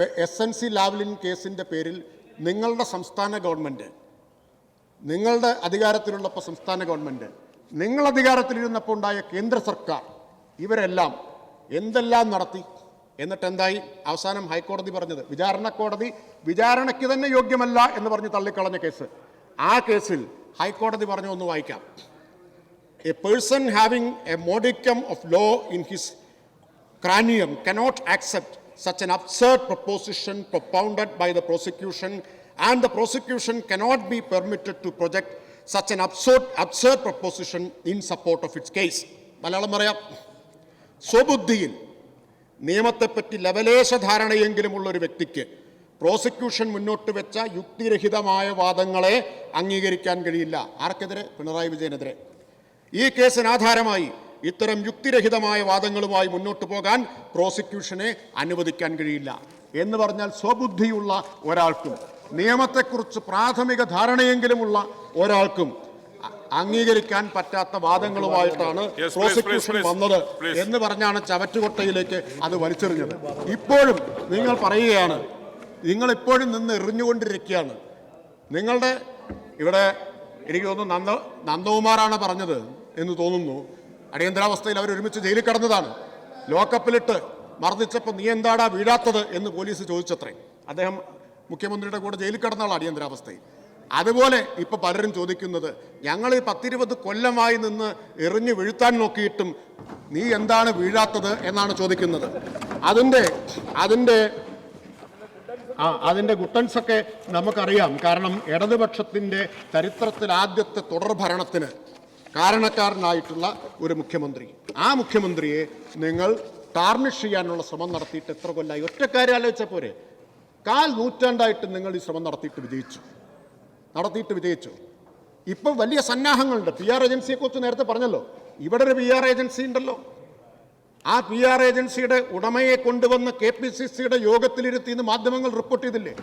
S N C Lavalin കേസിന്റെ പേരിൽ നിങ്ങളുടെ സംസ്ഥാന ഗവൺമെന്റ് നിങ്ങളുടെ അധികാരത്തിലുള്ളപ്പോൾ സംസ്ഥാന ഗവൺമെന്റ് നിങ്ങൾ അധികാരത്തിലിരുന്നപ്പോൾ ഉണ്ടായ കേന്ദ്ര സർക്കാർ ഇവരെല്ലാം എന്തെല്ലാം നടത്തി? എന്നിട്ട് എന്തായി അവസാനം ഹൈക്കോടതി പറഞ്ഞത് വിചാരണ കോടതി വിചാരണയ്ക്ക് തന്നെ യോഗ്യമല്ല എന്ന് പറഞ്ഞ് തള്ളിക്കളഞ്ഞ കേസ്. ആ കേസിൽ ഹൈക്കോടതി പറഞ്ഞു ഒന്ന് വായിക്കാം. A person having a modicum of law in his cranium cannot accept such an absurd proposition propounded by the prosecution and the prosecution cannot be permitted to project such an absurd, absurd proposition in support of its case. Malayalam പറയാം സ്വബുദ്ധിയിൽ നിയമത്തെപ്പറ്റി ലവലേശ ധാരണയെങ്കിലുമുള്ള ഒരു വ്യക്തിക്ക് prosecution മുന്നോട്ട് വെച്ച യുക്തിരഹിതമായ വാദങ്ങളെ അംഗീകരിക്കാൻ കഴിയില്ല ആർക്കെതിരെ പിണറായി വിജയനെതിരെ ഈ കേസിന് ആധാരമായി ഇത്തരം യുക്തിരഹിതമായ വാദങ്ങളുമായി മുന്നോട്ട് പോകാൻ പ്രോസിക്യൂഷനെ അനുവദിക്കാൻ കഴിയില്ല. എന്ന് പറഞ്ഞാൽ സ്വബുദ്ധിയുള്ള ഒരാൾക്കും നിയമത്തെക്കുറിച്ച് പ്രാഥമിക ധാരണയെങ്കിലുമുള്ള ഒരാൾക്കും അംഗീകരിക്കാൻ പറ്റാത്ത വാദങ്ങളുമായിട്ടാണ് പ്രോസിക്യൂഷൻ. വന്നത് എന്ന് പറഞ്ഞാണ് ചവറ്റുകൊട്ടയിലേക്ക് അത് വലിച്ചെറിഞ്ഞത്. ഇപ്പോഴും നിങ്ങൾ പറയുകയാണ് നിങ്ങൾ ഇപ്പോഴും നിന്ന് എറിഞ്ഞുകൊണ്ടിരിക്കുകയാണ്. നിങ്ങളുടെ ഇവിടെ എനിക്ക് തോന്നുന്നു നന്ദ നന്ദകുമാറാണ് പറഞ്ഞത് എന്ന് തോന്നുന്നു. അടിയന്തരാവസ്ഥയിൽ അവർ ഒരുമിച്ച് ജയിലിൽ കടന്നതാണ്. ലോക്കപ്പിലിട്ട് മർദ്ദിച്ചപ്പോൾ നീ എന്താടാ വീഴാത്തത്? എന്ന് പോലീസ് ചോദിച്ചത്രേ. അദ്ദേഹം മുഖ്യമന്ത്രിയുടെ കൂടെ ജയിലിൽ കടന്നാണ് അടിയന്തരാവസ്ഥയിൽ. അതുപോലെ ഇപ്പോൾ പലരും ചോദിക്കുന്നത് ഞങ്ങൾ ഈ പത്തിരുപത് കൊല്ലമായി നിന്ന് എറിഞ്ഞു വീഴ്ത്താൻ നോക്കിയിട്ടും നീ എന്താണ് വീഴാത്തത്? എന്നാണ് ചോദിക്കുന്നത്. അതിന്റെ അതിന്റെ ആ അതിന്റെ ഗുട്ടൻസൊക്കെ നമുക്കറിയാം. കാരണം ഇടതുപക്ഷത്തിന്റെ ചരിത്രത്തിൽ ആദ്യത്തെ തുടർ ഭരണത്തിന് കാരണക്കാരനായിട്ടുള്ള ഒരു മുഖ്യമന്ത്രി. ആ മുഖ്യമന്ത്രിയെ നിങ്ങൾ ടാർണിഷ് ചെയ്യാനുള്ള ശ്രമം നടത്തിയിട്ട് എത്ര കൊല്ലമായി ഒറ്റക്കാര്യം ആലോചിച്ച പോരെ. കാൽ നൂറ്റാണ്ടായിട്ട് നിങ്ങൾ ഈ ശ്രമം നടത്തിയിട്ട് വിജയിച്ചു. നടത്തിയിട്ട് വിജയിച്ചു. ഇപ്പം വലിയ സന്നാഹങ്ങളുണ്ട്. പി ആർ ഏജൻസിയെക്കുറിച്ച് നേരത്തെ പറഞ്ഞല്ലോ. ഇവിടെ ഒരു പി ആർ ഏജൻസി ഉണ്ടല്ലോ. ആ പി ആർ ഏജൻസിയുടെ ഉടമയെ കൊണ്ടുവന്ന് കെ പി സി സിയുടെ യോഗത്തിലിരുത്തി ഇന്ന് മാധ്യമങ്ങൾ റിപ്പോർട്ട് ചെയ്തില്ലേ?